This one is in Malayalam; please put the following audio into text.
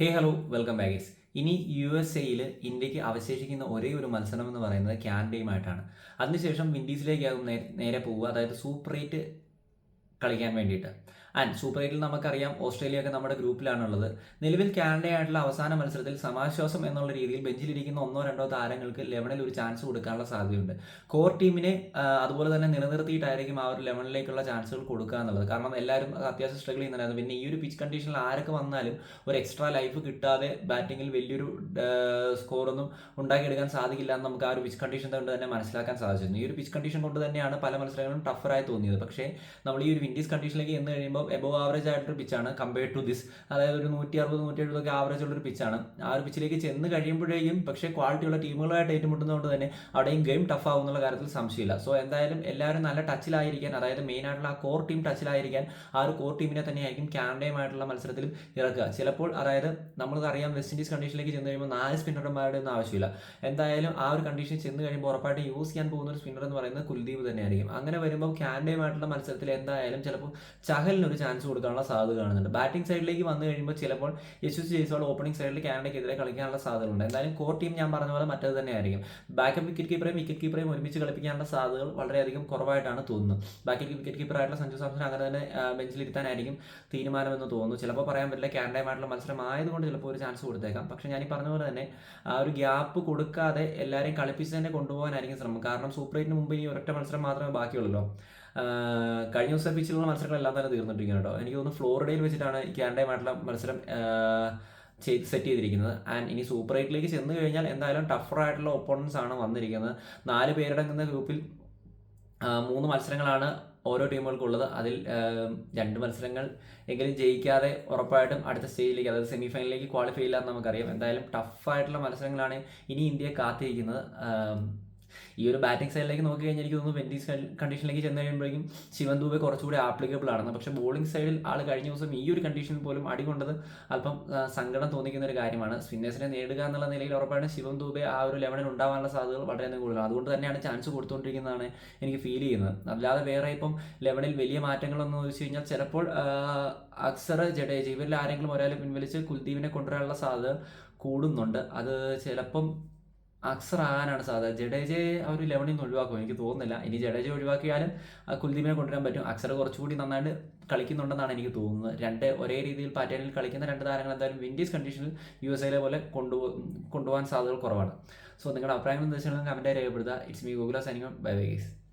ഹേ ഹലോ വെൽക്കം ബാഗേഴ്സ് ഇനി യു എസ് എയിൽ ഇന്ത്യയ്ക്ക് അവശേഷിക്കുന്ന ഒരേ ഒരു മത്സരം എന്ന് പറയുന്നത് കാനഡയുമായിട്ടാണ്. അതിനുശേഷം വിൻഡീസിലേക്കാകും നേരെ പോവുക. അതായത് സൂപ്പർ എയ്റ്റ് കളിക്കാൻ വേണ്ടിയിട്ട്. ആൻഡ് സൂപ്പർ എയ്റ്റിൽ നമുക്കറിയാം ഓസ്ട്രേലിയ ഒക്കെ നമ്മുടെ ഗ്രൂപ്പിലാണുള്ളത്. നിലവിൽ കാനഡയായിട്ടുള്ള അവസാന മത്സരത്തിൽ സമാശ്വാസം എന്നുള്ള രീതിയിൽ ബെഞ്ചിലിരിക്കുന്ന ഒന്നോ രണ്ടോ താരങ്ങൾക്ക് ലെവനിൽ ഒരു ചാൻസ് കൊടുക്കാനുള്ള സാധ്യതയുണ്ട്. കോർ ടീമിനെ അതുപോലെ തന്നെ നിലനിർത്തിയിട്ടായിരിക്കും ആ ഒരു ലെവനിലേക്കുള്ള ചാൻസുകൾ കൊടുക്കുക എന്നുള്ളത്. കാരണം എല്ലാവരും അത്യാവശ്യം സ്ട്രഗിൾ ചെയ്യുന്നുണ്ടായിരുന്നു. പിന്നെ ഈ ഒരു പിച്ച് കണ്ടീഷനിൽ ആരൊക്കെ വന്നാലും ഒരു എക്സ്ട്രാ ലൈഫ് കിട്ടാതെ ബാറ്റിങ്ങിൽ വലിയൊരു സ്കോറൊന്നും ഉണ്ടാക്കിയെടുക്കാൻ സാധിക്കില്ല എന്ന് നമുക്ക് ആ ഒരു പിച്ച് കണ്ടീഷൻ കൊണ്ട് തന്നെ മനസ്സിലാക്കാൻ സാധിച്ചിരുന്നു. ഈ ഒരു പിച്ച് കണ്ടീഷൻ കൊണ്ട് തന്നെയാണ് പല മത്സരങ്ങളും ടഫറായി തോന്നിയത്. പക്ഷേ നമ്മൾ ഈ ഒരു വിൻഡീസ് കണ്ടീഷനിലേക്ക് എന്ന് കഴിയുമ്പോൾ എബോവ് ആവറേജ് ആയിട്ടൊരു പിച്ചാണ് കമ്പയർഡ് ടു ദിസ് അതായത് ഒരു നൂറ്റി അറുപത് നൂറ്റി എഴുപതൊക്കെ ആവറേജ് ഉള്ളൊരു പിച്ചാണ് ആ ഒരു പിച്ചിലേക്ക് ചെന്ന് കഴിയുമ്പോഴേക്കും പക്ഷേ ക്വാളിറ്റിയുള്ള ടീമുകളായിട്ട് ഏറ്റുമുട്ടുന്നതുകൊണ്ട് തന്നെ അവിടെയും ഗെയിം ടഫ് ആവും എന്നുള്ള കാര്യത്തിൽ സംശയമില്ല. സോ എന്തായാലും എല്ലാവരും നല്ല ടച്ചിലായിരിക്കാൻ അതായത് മെയിൻ ആയിട്ടുള്ള ആ കോർ ടീം ടച്ചിലായിരിക്കാൻ ആ ഒരു കോർ ടീമിനെ തന്നെയായിരിക്കും കാനഡയുമായിട്ടുള്ള മത്സരത്തിലും ഇറക്കുക. ചിലപ്പോൾ അതായത് നമ്മൾക്കറിയാം വെസ്റ്റ് ഇൻഡീസ് കണ്ടീഷനിലേക്ക് ചെന്ന് കഴിയുമ്പോൾ നാല് സ്പിന്നർമാരുടെ ഒന്നും ആവശ്യമില്ല. എന്തായാലും ആ ഒരു കണ്ടീഷൻ ചെന്ന് കഴിയുമ്പോൾ ഉറപ്പായിട്ട് യൂസ് ചെയ്യാൻ പോകുന്ന ഒരു സ്പിന്നർ എന്ന് പറയുന്നത് കുൽദീപ് തന്നെയായിരിക്കും. അങ്ങനെ വരുമ്പോൾ കാനഡയുമായിട്ടുള്ള മത്സരത്തിൽ എന്തായാലും ചിലപ്പോൾ ചഹലിന് ഒരു ചാൻസ് കൊടുക്കാനുള്ള സാധ്യത കാണുന്നുണ്ട്. ബാറ്റിംഗ് സൈഡിലേക്ക് വന്നു കഴിയുമ്പോൾ ചിലപ്പോൾ യശസ് ജയ്സോൾ ഓപ്പണിംഗ് സൈഡിൽ കാനഡയ്ക്കെതിരെ കളിക്കാനുള്ള സാധ്യതകളുണ്ട്. എന്തായാലും കോർ ടീം ഞാൻ പറഞ്ഞ പോലെ മറ്റത് തന്നെയായിരിക്കും. ബാക്കപ്പ് വിക്കറ്റ് കീപ്പറേയും വിക്കറ്റ് കീപ്പറേയും ഒരുമിച്ച് കളിപ്പിക്കാനുള്ള സാധ്യതകൾ വളരെയധികം കുറവായിട്ടാണ് തോന്നുന്നത്. ബാക്കി വിക്കറ്റ് കീപ്പർ ആയിട്ടുള്ള സഞ്ജു സാംസൺ അങ്ങനെ തന്നെ ബെഞ്ചിലിരുത്താനായിരിക്കും തീരുമാനമെന്ന് തോന്നുന്നു. ചിലപ്പോൾ പറയാൻ പറ്റില്ല കാനഡയുമായിട്ടുള്ള മത്സരം ആയതുകൊണ്ട് ചിലപ്പോൾ ഒരു ചാൻസ് കൊടുത്തേക്കാം. പക്ഷേ ഞാൻ ഈ പറഞ്ഞ പോലെ തന്നെ ആ ഒരു ഗ്യാപ്പ് കൊടുക്കാതെ എല്ലാവരെയും കളിപ്പിച്ച് തന്നെ കൊണ്ടുപോകാനായിരിക്കും ശ്രമം. കാരണം സൂപ്പർ എയ്റ്റിന് മുമ്പ് ഇനി ഒരൊറ്റ മത്സരം മാത്രമേ ബാക്കിയുള്ളൂ കഴിഞ്ഞ ദിവസം പിച്ചിലുള്ള മത്സരങ്ങളെല്ലാം തന്നെ തീർന്നിട്ടിരിക്കുന്നു കേട്ടോ. എനിക്ക് തോന്നുന്നു ഫ്ലോറിഡയിൽ വെച്ചിട്ടാണ് ഈ കാനഡയുമായിട്ടുള്ള മത്സരം സെറ്റ് ചെയ്തിരിക്കുന്നത്. ആൻഡ് ഇനി സൂപ്പർ എയ്റ്റിലേക്ക് ചെന്ന് കഴിഞ്ഞാൽ എന്തായാലും ടഫറായിട്ടുള്ള ഒപ്പോണൻസ് ആണ് വന്നിരിക്കുന്നത്. നാല് പേരടങ്ങുന്ന ഗ്രൂപ്പിൽ മൂന്ന് മത്സരങ്ങളാണ് ഓരോ ടീമുകൾക്കുള്ളത്. അതിൽ രണ്ട് മത്സരങ്ങൾ എങ്കിലും ജയിക്കാതെ ഉറപ്പായിട്ടും അടുത്ത സ്റ്റേജിലേക്ക് അതായത് സെമി ഫൈനലിലേക്ക് ക്വാളിഫൈ ഇല്ല എന്ന് നമുക്കറിയാം. എന്തായാലും ടഫായിട്ടുള്ള മത്സരങ്ങളാണ് ഇനി ഇന്ത്യയെ കാത്തിരിക്കുന്നത്. ഈ ഒരു ബാറ്റിംഗ് സൈഡിലേക്ക് നോക്കി കഴിഞ്ഞാൽ എനിക്ക് തോന്നുന്നു വെൻഡീസ് കണ്ടീഷനിലേക്ക് ചെന്ന് കഴിയുമ്പോഴേക്കും ശിവൻ ദൂബെ കുറച്ചുകൂടി ആപ്ലിക്കബിൾ ആണ്. പക്ഷെ ബോളിംഗ് സൈഡിൽ ആൾ കഴിഞ്ഞ ദിവസം ഈ ഒരു കണ്ടീഷനിൽ പോലും അടികൊണ്ടത് അല്പം സങ്കടം തോന്നിക്കുന്ന ഒരു കാര്യമാണ്. സ്പിന്നേഴ്സിനെ നേടുക എന്നുള്ള നിലയിൽ ഉറപ്പാണ് ശിവൻ ദൂബെ ആ ഒരു ലെവലിൽ ഉണ്ടാവാനുള്ള സാധ്യതകൾ വളരെ കൂടുതലാണ്. അതുകൊണ്ട് തന്നെയാണ് ചാൻസ് കൊടുത്തുകൊണ്ടിരിക്കുന്നതാണ് എനിക്ക് ഫീൽ ചെയ്യുന്നത്. അല്ലാതെ വേറെ ഇപ്പം ലെവലിൽ വലിയ മാറ്റങ്ങളൊന്നും ചോദിച്ചു കഴിഞ്ഞാൽ ചിലപ്പോൾ അക്സർ ജഡേജ ഇവരിൽ ആരെങ്കിലും ഒരാളെ പിൻവലിച്ച് കുൽദീപിനെ കൊണ്ടുവരാനുള്ള സാധ്യത കൂടുന്നുണ്ട്. അത് ചിലപ്പം അക്സർ ആകാനാണ് സാധ്യത ജഡേജയെ ആ ഒരു ലെവലിൽ നിന്ന് ഒഴിവാക്കും. എനിക്ക് തോന്നുന്നില്ല. ഇനി ജഡേജ ഒഴിവാക്കിയാലും കുൽദീപിനെ കൊണ്ടുവരാൻ പറ്റും. അക്സർ കുറച്ചുകൂടി നന്നായിട്ട് കളിക്കുന്നുണ്ടെന്നാണ് എനിക്ക് തോന്നുന്നത്. രണ്ട് ഒരേ രീതിയിൽ പാറ്റേണിൽ കളിക്കുന്ന രണ്ട് താരങ്ങൾ എന്തായാലും വിൻഡീസ് കണ്ടീഷനിൽ യു എസ് എയിലെ പോലെ കൊണ്ടു കൊണ്ടുപോകാൻ സാധ്യതകൾ കുറവാണ്. സോ നിങ്ങളുടെ അഭിപ്രായങ്ങളും നിർദ്ദേശങ്ങളും കമന്റായി രേഖപ്പെടുത്തുക. It's me Gokula signing bye bye guys